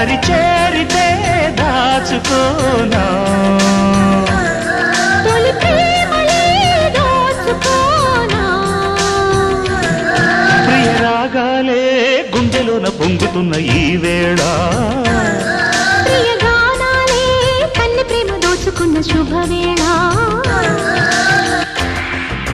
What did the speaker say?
దరి చేరితే దాచుకోనా? గుండెలోన పొంగుతున్న ఈ వేళ. ప్రియ గానాలే కన్నె ప్రేమ దోచుకున్న శుభవేళ.